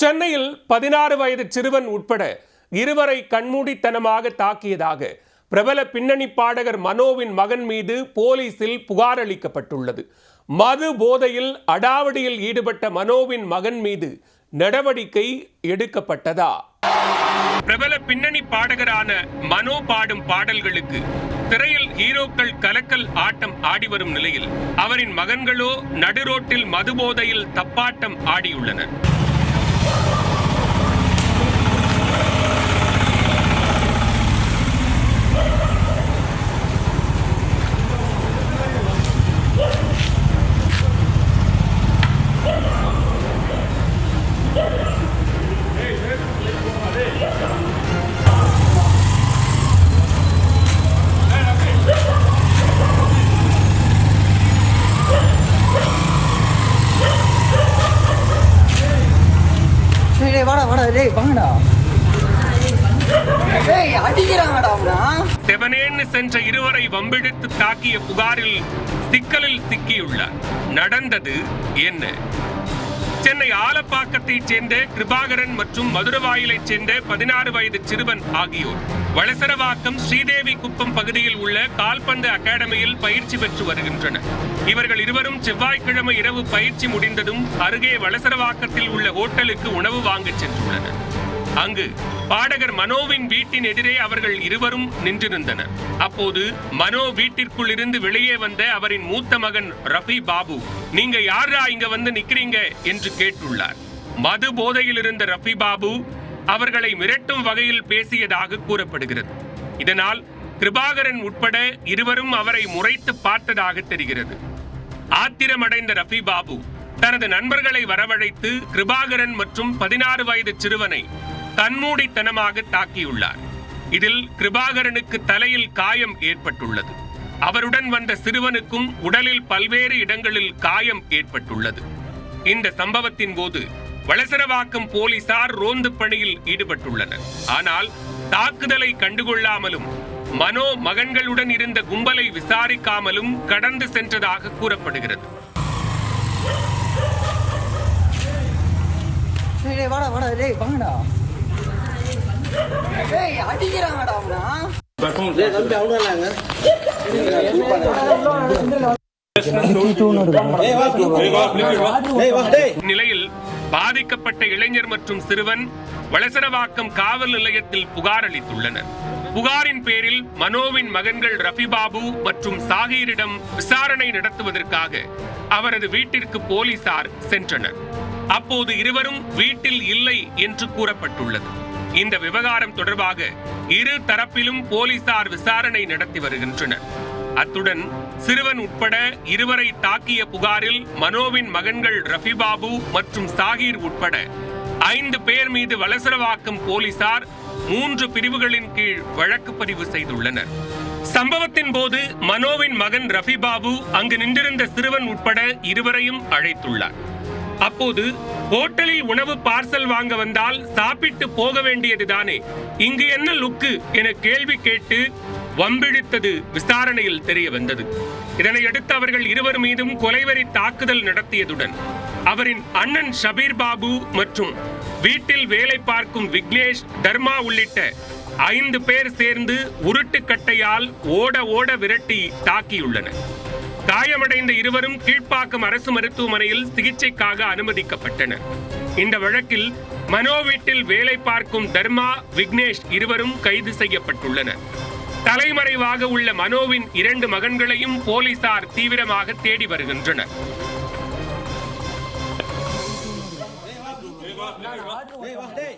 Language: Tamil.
சென்னையில் பதினாறு வயது சிறுவன் உட்பட இருவரை கண்மூடித்தனமாக தாக்கியதாக பிரபல பின்னணி பாடகர் மனோவின் மகன் மீது போலீசில் புகார் அளிக்கப்பட்டுள்ளது மது போதையில் அடாவடியில் ஈடுபட்ட மனோவின் மகன் மீது நடவடிக்கை எடுக்கப்பட்டதா? பிரபல பின்னணி பாடகரான மனோ பாடும் பாடல்களுக்கு திரையில் ஹீரோக்கள் கலக்கல் ஆட்டம் ஆடி வரும் நிலையில் அவரின் மகன்களோ நடுரோட்டில் மதுபோதையில் தப்பாட்டம் ஆடியுள்ளனர். Come on. டேய் வாடா வாடா டேய் வாங்கடா. செவனேன்னு சென்ற இருவரை வம்பிழுத்து தாக்கிய புகாரில் சிக்கலில் சிக்கியுள்ளார். நடந்தது என்ன? சென்னை ஆலப்பாக்கத்தைச் சேர்ந்த கிருபாகரன் மற்றும் மதுரவாயிலைச் சேர்ந்த பதினாறு வயது சிறுவன் ஆகியோர். வளசரவாக்கம் ஸ்ரீதேவி குப்பம் பகுதியில் உள்ள கால்பந்து அகாடமியில் பயிற்சி பெற்று வருகின்றனர். இவர்கள் இருவரும் செவ்வாய்க்கிழமை இரவு பயிற்சி முடிந்ததும் அருகே வளசரவாக்கத்தில் உள்ள ஹோட்டலுக்கு உணவு வாங்கச் சென்றுள்ளனர். அங்கு பாடகர் மனோவின் வீட்டின் எதிரே அவர்கள் இருவரும் நின்றிருந்தனர். அப்போது மனோ வீட்டிற்குள் இருந்து வெளியே வந்த அவரின் மூத்த மகன் ரஃபி பாபு நீங்க யாரா இங்க வந்து நிக்கிறீங்க? என்று கேட்டுள்ளார். மது போதையில் இருந்த ரஃபி பாபு அவர்களை மிரட்டும் வகையில் பேசியதாக கூறப்படுகிறது. இதனால் கிருபாகரன் உட்பட இருவரும் அவரை முறைத்து பார்த்ததாக தெரிகிறது. ஆத்திரமடைந்த ரஃபி பாபு தனது நண்பர்களை வரவழைத்து கிருபாகரன் மற்றும் பதினாறு வயது சிறுவனை கண்மூடித்தனமாக தாக்கியுள்ளார். இதில் கிருபாகரனுக்கு தலையில் காயம் ஏற்பட்டுள்ளது. அவருடன் வந்த சிறுவனுக்கும் உடலில் பல்வேறு இடங்களில் காயம் ஏற்பட்டுள்ளது. இந்த சம்பவத்தின் போது வளசரவாக்கம் போலீசார் ரோந்து பணியில் ஈடுபட்டுள்ளனர். ஆனால் தாக்குதலை கண்டுகொள்ளாமலும் மனோ மகன்களுடன் இருந்த கும்பலை விசாரிக்காமலும் கடந்து சென்றதாக கூறப்படுகிறது. வாடா வாடா டேய் வாங்கடா. நிலையில் பாதிக்கப்பட்ட இளைஞர் மற்றும் சிறுவன் வளசரவாக்கம் காவல் நிலையத்தில் புகார் அளித்துள்ளனர். புகாரின் பேரில் மனோவின் மகன்கள் ரஃபி பாபு மற்றும் சாகீரிடம் விசாரணை நடத்துவதற்காக அவரது வீட்டிற்கு போலீசார் சென்றனர். அப்போது இருவரும் வீட்டில் இல்லை என்று கூறப்பட்டுள்ளது. இந்த விவகாரம் தொடர்பாக இரு தரப்பிலும் போலீசார் விசாரணை நடத்தி வருகின்றனர். அத்துடன் சிறுவன் உட்பட இருவரை தாக்கிய புகாரில் மனோவின் மகன்கள் ரஃபி பாபு மற்றும் சாகிர் உட்பட ஐந்து பேர் மீது வலசரவாக்கம் போலீசார் மூன்று பிரிவுகளின் கீழ் வழக்கு பதிவு செய்துள்ளனர். சம்பவத்தின் போது மனோவின் மகன் ரஃபி பாபு அங்கு நின்றிருந்த சிறுவன் உட்பட இருவரையும் அழைத்துள்ளார். அப்போது ஹோட்டலில் உணவு பார்சல் வாங்க வந்தால் சாப்பிட்டு போக வேண்டியதுதானே இங்கு என்ன லுக்கு? என கேள்வி கேட்டு வம்பிழித்தது விசாரணையில் தெரிய வந்தது. இதனையடுத்து அவர்கள் இருவர் மீதும் கொலைவரி தாக்குதல் நடத்தியதுடன் அவரின் அண்ணன் ஷபீர் பாபு மற்றும் வீட்டில் வேலை பார்க்கும் விக்னேஷ் தர்மா உள்ளிட்ட ஐந்து பேர் சேர்ந்து உருட்டுக்கட்டையால் ஓட ஓட விரட்டி தாக்கியுள்ளனர். காயமடைந்த இருவரும் கீழ்ப்பாக்கம் அரசு மருத்துவமனையில் சிகிச்சைக்காக அனுமதிக்கப்பட்டனர். இந்த வழக்கில் மனோ வீட்டில் வேலை பார்க்கும் தர்மா விக்னேஷ் இருவரும் கைது செய்யப்பட்டுள்ளனர். தலைமறைவாக உள்ள மனோவின் இரண்டு மகன்களையும் போலீசார் தீவிரமாக தேடி வருகின்றனர்.